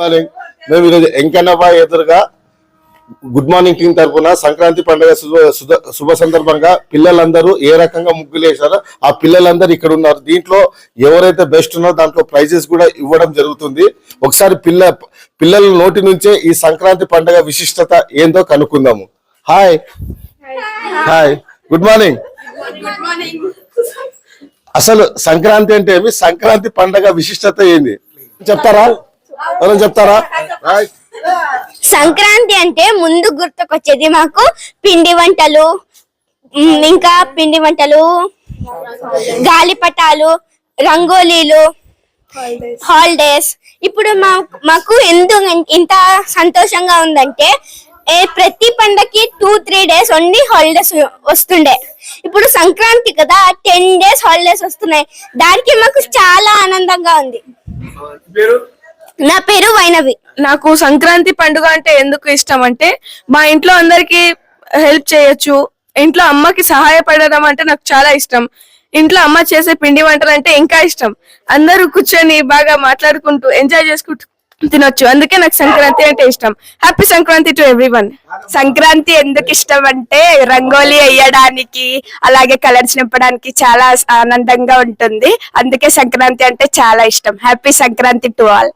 Morning మేము ఈరోజు ఎంకన్నబాయ్ ఎదురుగా గుడ్ మార్నింగ్ టీం తరపున సంక్రాంతి పండుగ శుభ శుభ- శుభ సందర్భంగా పిల్లలందరూ ఏ రకంగా ముగ్గులు వేశారో ఆ పిల్లలందరూ ఇక్కడ ఉన్నారు. దీంట్లో ఎవరైతే బెస్ట్ ఉన్నారో దాంట్లో ప్రైజెస్ కూడా ఇవ్వడం జరుగుతుంది. ఒకసారి పిల్ల పిల్లల నోటి నుంచే ఈ సంక్రాంతి పండుగ విశిష్టత ఏందో కనుక్కుందాము. హాయ్. హాయ్. Good morning. అసలు సంక్రాంతి అంటే ఏమి? సంక్రాంతి పండగ విశిష్టత ఏంది? చెప్తారా? ఎవరైనా చెప్తారా? రైట్. సంక్రాంతి అంటే ముందు గుర్తుకొచ్చేది మాకు పిండి వంటలు ఇంకా పిండి వంటలు గాలిపటాలు రంగోలీలు హాలిడేస్ ఇప్పుడు మా మాకు ఎందుకు ఇంత సంతోషంగా ఉందంటే ఏ ప్రతి పండగకి two three days only holidays వస్తుండే. ఇప్పుడు సంక్రాంతి కదా టెన్ డేస్ హాలిడేస్ వస్తున్నాయి. దానికి మాకు చాలా ఆనందంగా ఉంది. నా పేరు వైనవి. నాకు సంక్రాంతి పండుగ అంటే ఎందుకు ఇష్టం అంటే మా ఇంట్లో అందరికి హెల్ప్ చేయొచ్చు ఇంట్లో అమ్మకి సహాయపడడం అంటే నాకు చాలా ఇష్టం. ఇంట్లో అమ్మ చేసే పిండి వంటలు అంటే ఇంకా ఇష్టం. అందరూ కూర్చొని బాగా మాట్లాడుకుంటూ ఎంజాయ్ చేసుకుంటూ తినొచ్చు. అందుకే నాకు సంక్రాంతి అంటే ఇష్టం. Happy Sankranti to everyone Sankranti ఎందుకు ఇష్టం అంటే రంగోలీ వేయడానికి అలాగే కలర్స్ నింపడానికి చాలా ఆనందంగా ఉంటుంది. అందుకే సంక్రాంతి అంటే చాలా ఇష్టం. Happy Sankranti to all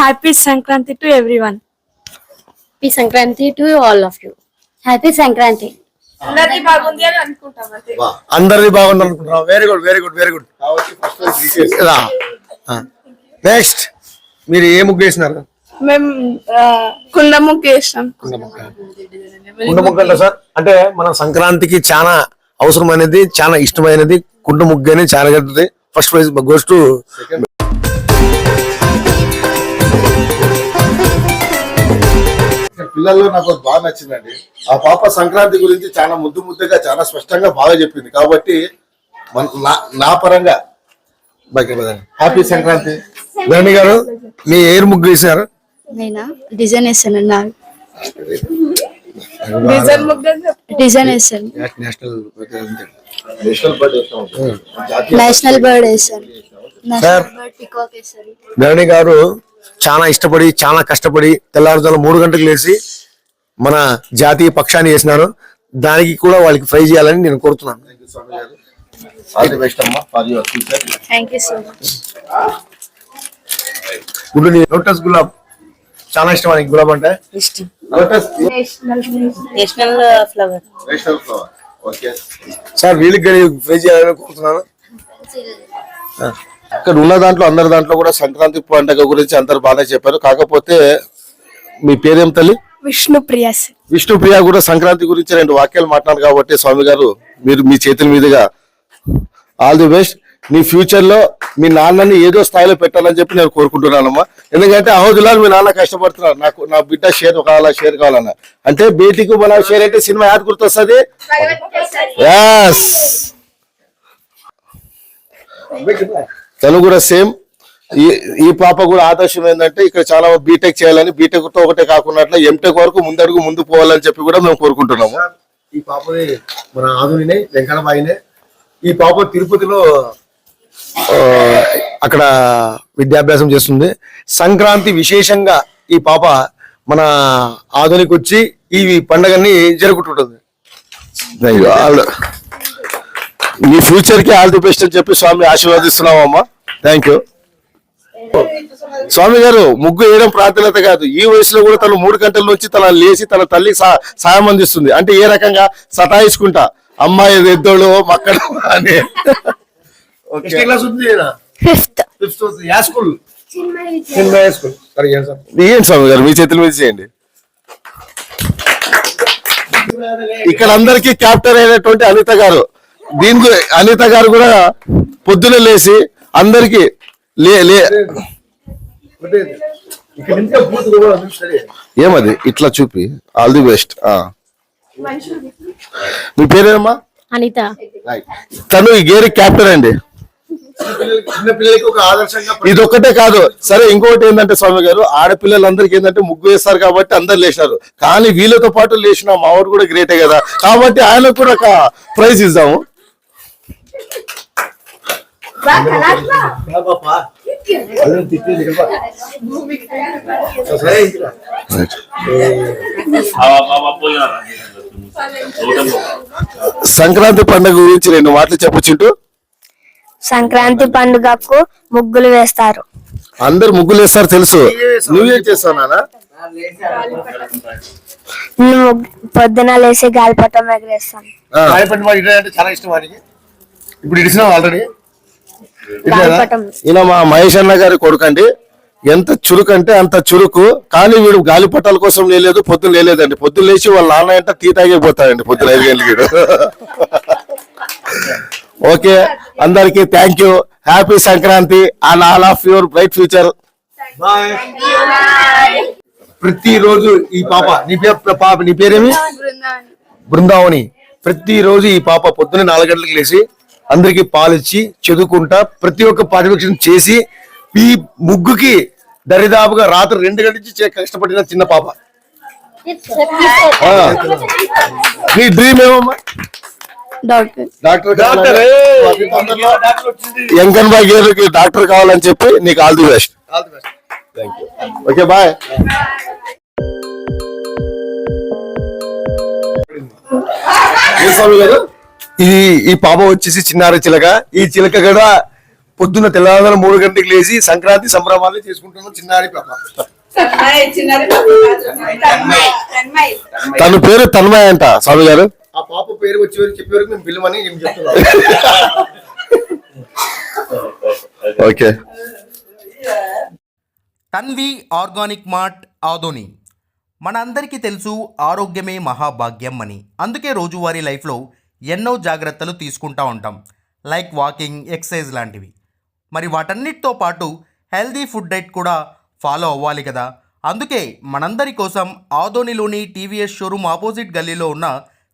happy Sankranti to everyone happy Sankranti to all of you happy Sankranti. అందరికీ బాగుంది అని అనుకుంటాం అంతే. అందరిది బాగుంది అనుకుంటున్నాం very good very good very good next మీరు ఏ ముగ్గు వేసినారు? మేము కుండ ముగ్గు వేస్తాం కుండ ముగ్గు. అంటే సార్ అంటే మన సంక్రాంతికి చాలా అవసరమైనది చాలా ఇష్టమైనది కుండ ముగ్గు అనేది చాలా కడుతుంది ఫస్ట్ ప్రైజ్ గోస్ టు పిల్లల్లో నాకు బాగా నచ్చిందండి. ఆ పాప సంక్రాంతి గురించి చాలా ముద్దు ముద్దుగా చాలా స్పష్టంగా బాగా చెప్పింది. కాబట్టి మన నా- నా పరంగా. హ్యాపీ సంక్రాంతి. ధరణి గారు మీ ఏరు ముగ్గు వేసినారు నేనా? డిజైన్ వేస్తాను నాకు design national bird sir. Dharani గారు చాలా ఇష్టపడి చాలా కష్టపడి తెల్లారుజాము మూడు గంటలకు లేచి మన జాతీయ పక్షాన్ని వేసినారు దానికి కూడా వాళ్ళకి ఫ్రై చేయాలని నేను కోరుతున్నాను. Thank you so much good lotus gulab చాలా ఇష్టం ఆయనకి గులాబ్ అంటే? ఇష్టం. Lotus? National flower. National flower. Okay. Sir వీళ్ళకి ఫ్రై చేయాలని కోరుతున్నాను. ఇక్కడ ఉన్న దాంట్లో అందరి దాంట్లో కూడా సంక్రాంతి పండుగ గురించి అందరు బాగా చెప్పారు. కాకపోతే మీ పేరేం తల్లి? విష్ణు ప్రియాస్ విష్ణుప్రియ కూడా సంక్రాంతి గురించి రెండు వాక్యాలు మాట్లాడారు కాబట్టి స్వామి గారు మీరు మీ చేతుల మీదుగా ఆల్ ది బెస్ట్. మీ ఫ్యూచర్లో మీ నాన్నని ఏదో స్థాయిలో పెట్టాలని చెప్పి నేను కోరుకుంటున్నానమ్మా. ఎందుకంటే అహోజులాలు మీ నాన్న కష్టపడుతున్నారు. నాకు నా బిడ్డ షేర్ కావాలా షేర్ కావాలన్న. అంటే బేటీకి మన షేర్ అంటే సినిమా యాడ్ గుర్తొస్తుంది? Yes. తను కూడా సేమ్. ఈ ఈ పాప కూడా ఆదర్శం ఏంటంటే ఇక్కడ చాలా బీటెక్ చేయాలని బీటెక్తో ఒకటే కాకుండా ఎంటెక్ వరకు ముందడుగు ముందు పోవాలని చెప్పి కూడా మేము కోరుకుంటున్నాము. ఈ పాపని మన ఆధునినే వెంకటబాయినే ఈ పాప తిరుపతిలో అక్కడ విద్యాభ్యాసం చేస్తుంది. సంక్రాంతి విశేషంగా ఈ పాప మన ఆధునికి వచ్చి ఈ పండగని జరుపుకుంటుంటుంది అయ్యో, నీ ఫ్యూచర్కి ఆల్ ది బెస్ట్ అని చెప్పి స్వామి ఆశీర్వదిస్తున్నామమ్మా థ్యాంక్ యూ స్వామి గారు ముగ్గు వేయడం ప్రాధాన్యత కాదు. ఈ వయసులో కూడా తను మూడు గంటల నుంచి తన లేచి తన తల్లి సాయం అందిస్తుంది. అంటే ఏ రకంగా సతాయించుకుంటా? అమ్మాయి ఎద్దోళ్ళు మక్కడ అని. నెక్స్ట్ క్లాస్ ఉంది fifth fifth yeah school Chinmaya school సరే ఏం సార్? ఏంటి స్వామి గారు మీ చేతుల మీద చేయండి. ఇక్కడ అందరికి క్యాప్టర్ అయినటువంటి అనిత గారు. దీని అనిత గారు కూడా పొద్దున లేచి అందరికి లే లే ఇక్కడ ఇంకా బూత్ కూడా ఉంది, సరే ఏమది? ఇట్లా చూపి. ఆల్ ది బెస్ట్ మీ పేరేనమ్మా? అనిత. తను ఈ గేరి క్యాప్టర్ అండి చిన్న పిల్లలకి ఒక ఆదర్శంగా ఇది ఒక్కటే కాదు. సరే ఇంకొకటి ఏంటంటే స్వామి గారు ఆడపిల్లలందరికీ ఏంటంటే ముగ్గు వేస్తారు కాబట్టి అందరు లేచినారు. కానీ వీళ్ళతో పాటు లేచిన మావాడు కూడా గ్రేటే కదా. కాబట్టి ఆయనకు కూడా ఒక ప్రైజ్ ఇద్దాము. సంక్రాంతి పండుగ గురించి రెండు మాటలు చెప్పొచ్చుంటూ సంక్రాంతి పండుగకు ముగ్గులు వేస్తారు. అందరు ముగ్గులు వేస్తారు తెలుసు. నువ్వేం చేస్తావు నాన్న? నేను పొద్దున లేసి గాలిపటం ఎగరేస్తాను. అంటే చాలా ఇష్టం ఇప్పుడు ఇడిసినావు ఆల్రెడీ ఈయన మా మహేష్ అన్న గారి కొడుకండి. ఎంత చురుకు అంటే అంత చురుకు. కానీ వీడు గాలిపటాల కోసం లేలేదు పొద్దున లేలేదండి. పొద్దున్న లేచి వాళ్ళ నాన్న అంటే టీ తాగే పోతాడండి పొద్దున ఐదు గంటలకి వీడు. ఓకే అందరికి thank you happy Sankranti and all of your bright future ప్రతిరోజు ఈ పాప నీ పేరు పాప నీ పేరేమి? బృందావని. ప్రతిరోజు ఈ పాప పొద్దున్న నాలుగు గంటలకు లేచి అందరికి పాలిచ్చి చదువుకుంటా ప్రతి ఒక్క పర్యవేక్షణ చేసి ఈ ముగ్గుకి దరిదాపుగా రాత్రి రెండు గంటల నుంచి కష్టపడిన చిన్న పాప. నీ డ్రీమ్ ఏమమ్మా? డాక్టర్. డాక్టర్ వెంకన్ బాయ్ గారికి డాక్టర్ కావాలని చెప్పి నీకు all the best. Okay bye ఇది ఈ పాప వచ్చేసి చిన్నారి చిలక. ఈ చిలక కూడా పొద్దున్న తెల్లవారు మూడు గంటలకు లేచి సంక్రాంతి సంభ్రమాలు చేసుకుంటున్నాం చిన్నారి పాప. తన పేరు తన్మయ అంట స్వామి గారు. ఆ పాప పేరు వచ్చే వరకు చెప్పే వరకు మేము పిల్లమని నేను చెప్తున్నాను okay. Tanvi organic mart Adoni. మన అందరికీ తెలుసు ఆరోగ్యమే మహాభాగ్యం అని. అందుకే రోజువారీ లైఫ్లో ఎన్నో జాగ్రత్తలు తీసుకుంటా ఉంటాం. లైక్ వాకింగ్ ఎక్సర్సైజ్ లాంటివి. మరి వాటన్నిటితో పాటు హెల్దీ ఫుడ్ డైట్ కూడా ఫాలో అవ్వాలి కదా. అందుకే మనందరి కోసం ఆదోనిలోని టీవీఎస్ షోరూమ్ ఆపోజిట్ గల్లీలో ఉన్న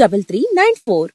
double three nine four